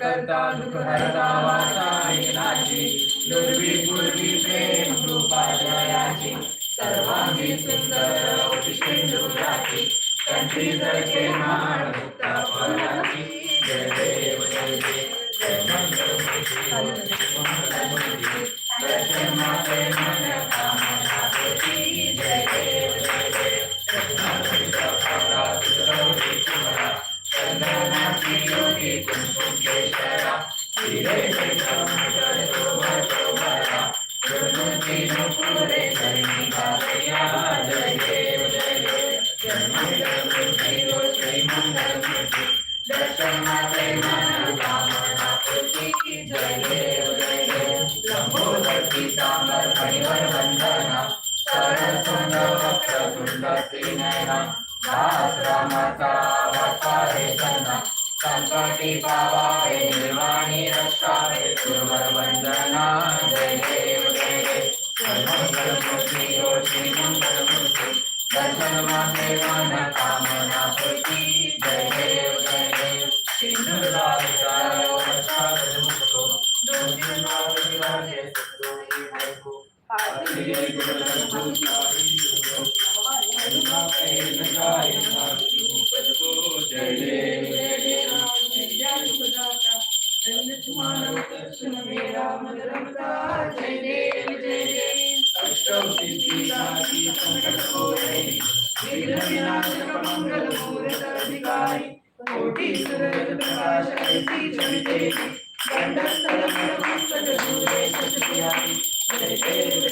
करता दुःख हरता वाचा ऐकनाची दुर्वी पूर्वी प्रेम कृपा जयाची सर्वांगी सुंदर उत्कृष्टाची कंठी जळके माळ मुक्त फळाची जय देव जय देव जय दर्शन माते मन कामना चंदनाची ज्योती कुंकुम केशरा हिरे जगमगल पावावे निर्वाणी रक्षावे गुरुवर वंदना जय देव जय देव जय मंगलमूर्ती ओ श्री मंगलमूर्ती दर्शन माते मन कामना पूर्ती जय देव जय देव सिंधुला विचार वर्षा मुक्तो दोन दिन मागे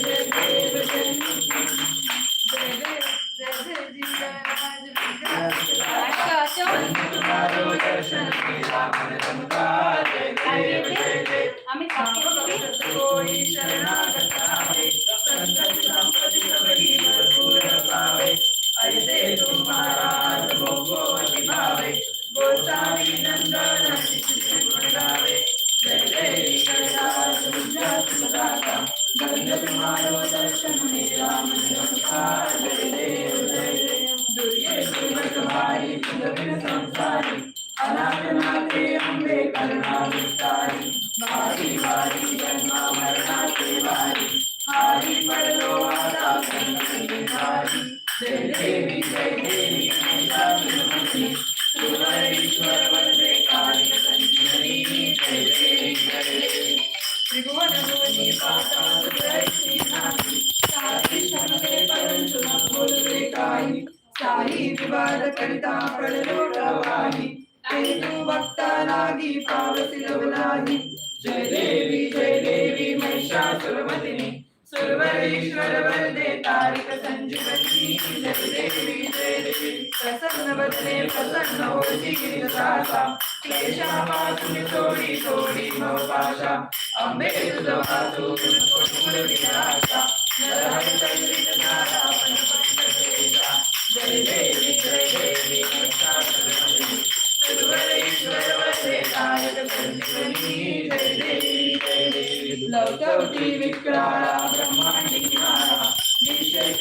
देव लवटवती विक्राळा ब्रह्मांडी माळा विषय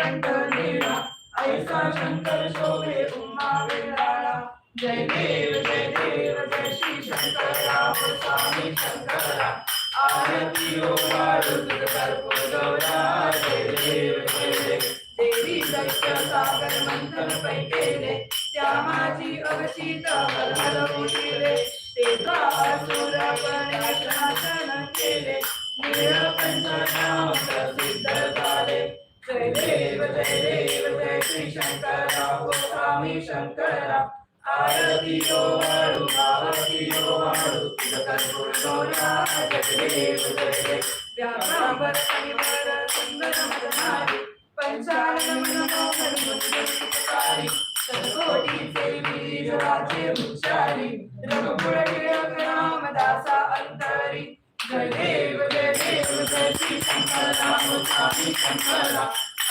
उधळण निळा ऐसा शंकर शोभे उमा वेळाळा जय देव जय देव जय श्री शंकरा स्वामी शंकरा आरती ओ वाळू तुझ कर्पूर गौरा. जय देव जय देव. देवी सत्य सागर मंथन पैकेले. त्या माझी अवशीत हलहल मोठिले तेचा असुर पण शासन केले. निळकंठ नाम शंकर गोस्वामी शंकर आरतियो वाणु आरतियो वाणु जगद्गुरुनो जगदेव, जगदे। व्यापार परिवार सुंदर मनारी पंचानन मनोहर मुंजारी सतकोटि सेवी राजे मुचारी रघुकुल टिळक नाम दासा अंतरी। जय देव जय देव जय श्री शंकर राम स्वामी शंकर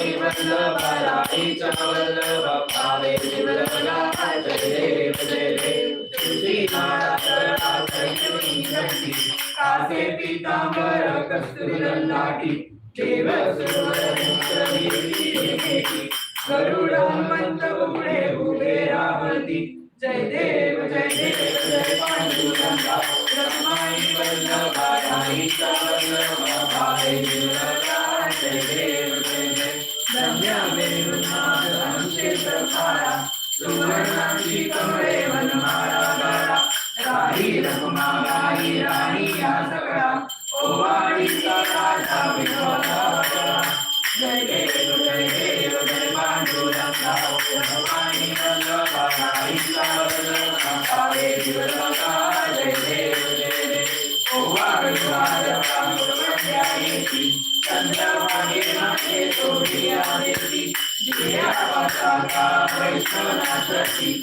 रघुमाई वल्लभा राईच्या शिवलगा जय देव जय देव तुझी माळा करा कैकेयी कासे पीतांबर कस्तुरी देव सुरवरी गरुड हनुमंत उघडे उभे रावती जय देव जय देव जय पांडुरंगा रखमाई वल्लभ राईचा वल्लभा भावे सुवर्णाची कमळे वनमाळा गाळा राही रखुमा गाई राणी या सगळा ओवाळीचा राजा विठोबा बळा. जय देव जय देव जय पांडुरंगा रखमाई वल्लभा राईचा वल्लभा भावे शिवलगा जय देव जय देव ओ वाणी ओवाळी राजा गुरुवंद्यायेती चंद्रभागे नाचे तोडिया देती दिया पता जिया पताका वैष्णवनाथी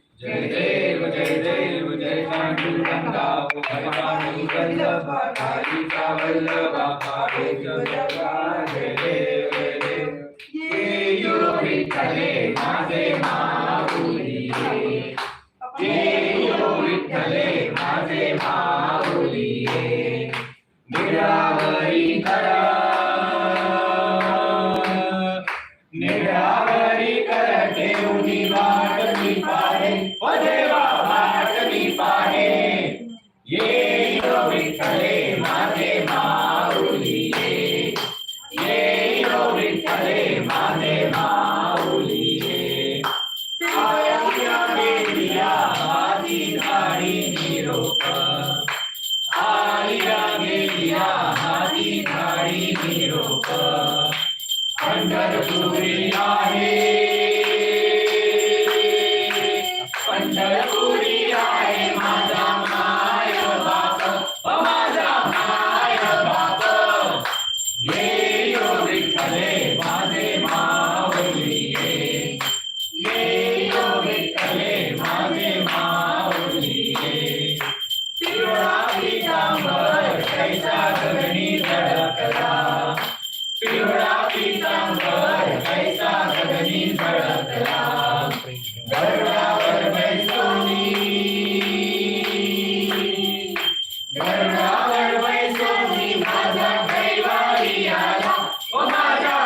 जय देव जय देव, जय पांडुरंगा भगवानी वल्लभा, कालिका वल्लभा भावे जगदा जय देव जय देव। ये यो विठ्ठले माझे माऊली ये यो विठ्ठले Hoca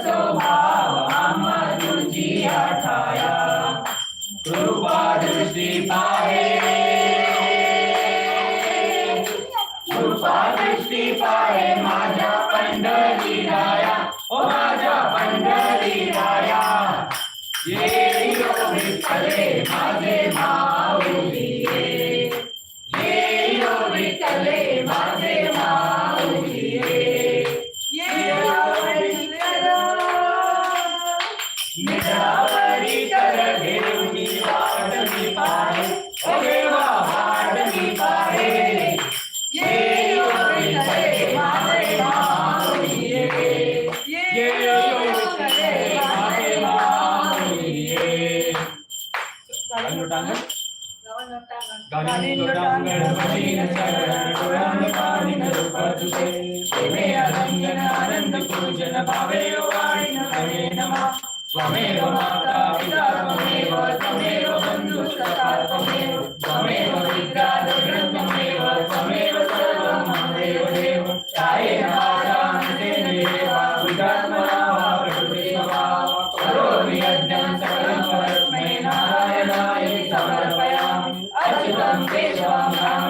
नसो भाव त्वमेव माता पिता, त्वमेव त्वमेव बन्धुः सखा, त्वमेव त्वमेव विद्याधरं त्वमेव त्वमेव सर्वं मम देव। देव कायेन वाचा देवा बुद्धात्मना वा प्रकृतिः वा सकलं परस्मै नारायणाय समर्पयामि। अच्युतं केशवं रामनारायणं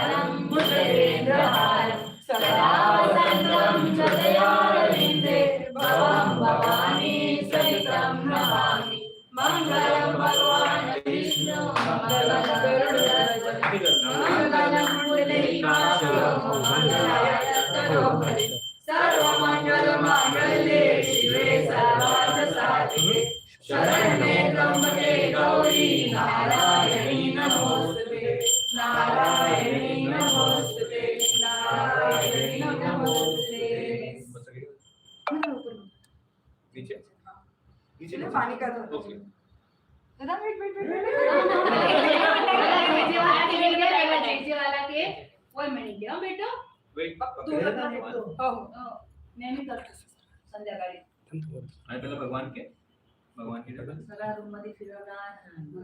सर्वार्थसाधिके शरण्ये त्र्यम्बके गौरी नारायणी नमोस्तुते नारायणी नमोस्तुते नारायणी नमोस्तुते नीचे नीचे पानी का दो ओके दादा वेट वेट वेट वेट तू दादा वेट हो हो नेहमी करतो संध्याकाळी आणि पहिला भगवान के भगवान की जगह सगळ्या रूम मध्ये फिरवणार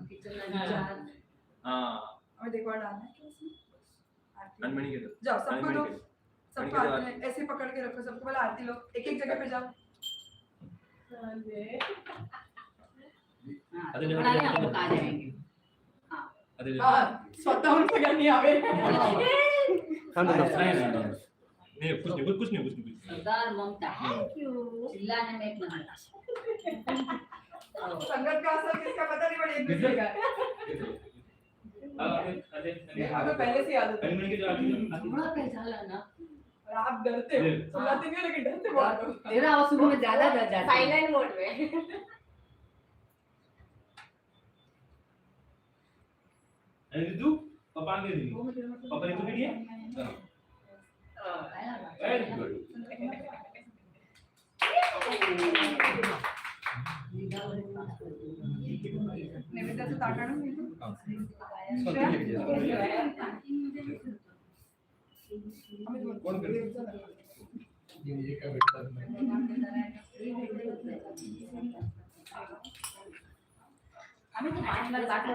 किचन हाँ. हमें देखो डालना है क्या उसमें? आरती। अनमणि के दो जाओ सबको दो के सबको हाथ ऐसे पकड़ के रखो सबको बोला आरती लो एक एक जगह पे जाओ. हाँ, स्वतःहून सगळ्यांनी यावे. नहीं, कुछ नहीं कुछ नहीं कुछ नहीं सरदार ममता चिल्लाने में एक नंबर संगत का असर किसका पता नहीं पड़े एक दूसरे का। अब पहले से याद है। अनमणि के जो है, आरती थोड़ा झाला ना। और आप डरते हो सुनाते नहीं हो लेकिन डरते बहुत हो। तेरा आवाज़ सुबह में ज़्यादा डर जाता है। साइलेंट मोड में। रितू पप्पा आगे दी। पप्पा रितू के लिए ताट आणून घेतो. आम्ही दोन- कोण करते? आम्ही तो पाण्याला टाकलं